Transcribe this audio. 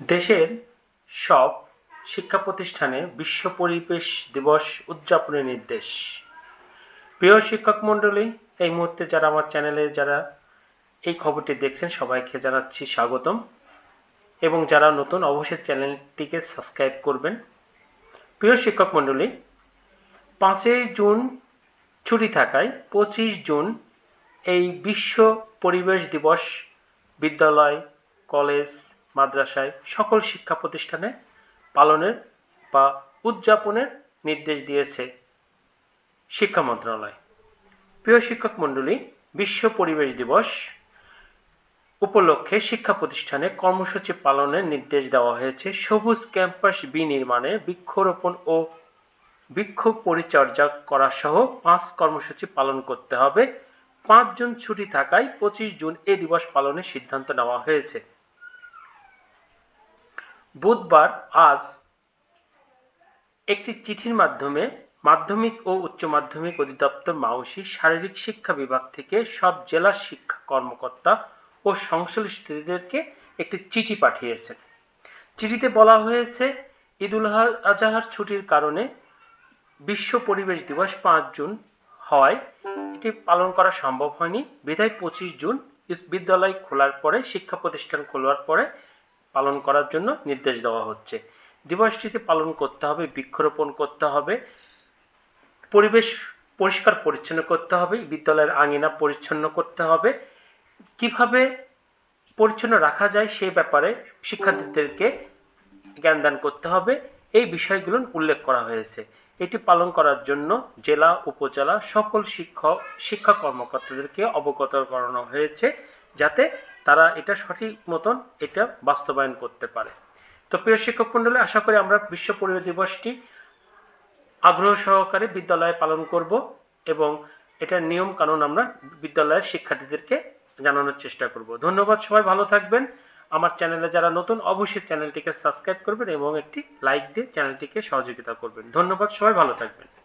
দেশের সব শিক্ষা প্রতিষ্ঠানে বিশ্ব পরিবেশ দিবস উদযাপনের নির্দেশ। প্রিয় শিক্ষক মণ্ডলী, এই মুহূর্তে যারা আমার চ্যানেলে যারা এই খবরটি দেখছেন, সবাইকে জানাচ্ছি স্বাগতম। এবং যারা নতুন, অবশ্যই চ্যানেলটিকে সাবস্ক্রাইব করবেন। প্রিয় শিক্ষক মণ্ডলী, পাঁচই জুন ছুটি থাকায় পঁচিশ জুন এই বিশ্ব পরিবেশ দিবস বিদ্যালয়, কলেজ মাদ্রাসায় সকল শিক্ষা প্রতিষ্ঠানে পালনের বা উদযাপনের নির্দেশ দিয়েছে শিক্ষা মন্ত্রণালয়। প্রিয় শিক্ষক মণ্ডলী, বিশ্ব পরিবেশ দিবস উপলক্ষে শিক্ষা প্রতিষ্ঠানে কর্মসূচি পালনের নির্দেশ দেওয়া হয়েছে। সবুজ ক্যাম্পাস বিনির্মাণে বৃক্ষরোপণ ও বৃক্ষ পরিচর্যা করা সহ পাঁচ কর্মসূচি পালন করতে হবে। পাঁচ জুন ছুটি থাকায় পঁচিশ জুন এ দিবস পালনের সিদ্ধান্ত নেওয়া হয়েছে। বুধবার আজ একটি চিঠির মাধ্যমে মাধ্যমিক ও উচ্চ মাধ্যমিক অধিদপ্তর মাউসি শারীরিক শিক্ষা বিভাগ থেকে সব জেলা শিক্ষা কর্মকর্তা ও সংশ্লিষ্টদেরকে একটি চিঠি পাঠিয়েছে চিঠিতে বলা হয়েছে ঈদুল আজহার ছুটির কারণে বিশ্ব পরিবেশ দিবস পাঁচ জুন হয়। এটি পালন করা সম্ভব হয়নি। বিধায় পঁচিশ জুন বিদ্যালয় খোলার পরে, শিক্ষা প্রতিষ্ঠান খোলার পরে পালন করার জন্য নির্দেশ দেওয়া হচ্ছে। দিবসটিতে পালন করতে হবে, বৃক্ষরোপণ করতে হবে, পরিবেশ পরিষ্কার পরিচ্ছন্ন করতে হবে, বিদ্যালয়ের আঙিনা পরিচ্ছন্ন করতে হবে। কীভাবে পরিচ্ছন্ন রাখা যায় সেই ব্যাপারে শিক্ষার্থীদেরকে জ্ঞানদান করতে হবে, এই বিষয়গুলো উল্লেখ করা হয়েছে। এটি পালন করার জন্য জেলা, উপজেলা সকল শিক্ষক, শিক্ষা কর্মকর্তাদেরকে অবগত করানো হয়েছে, যাতে তারা এটা সঠিক মতন এটা বাস্তবায়ন করতে পারে। তো প্রিয় শিক্ষক মন্ডলী আশা করি আমরা বিশ্ব পরিবেশ দিবসটি আগ্রহ সহকারে বিদ্যালয়ে পালন করব এবং এটার নিয়ম কানুন আমরা বিদ্যালয়ের শিক্ষার্থীদেরকে জানানোর চেষ্টা করব। ধন্যবাদ সবাই, ভালো থাকবেন। আমার চ্যানেলে যারা নতুন, অবশ্যই চ্যানেলটিকে সাবস্ক্রাইব করবেন এবং একটি লাইক দিয়ে চ্যানেলটিকে সহযোগিতা করবেন। ধন্যবাদ সবাই, ভালো থাকবেন।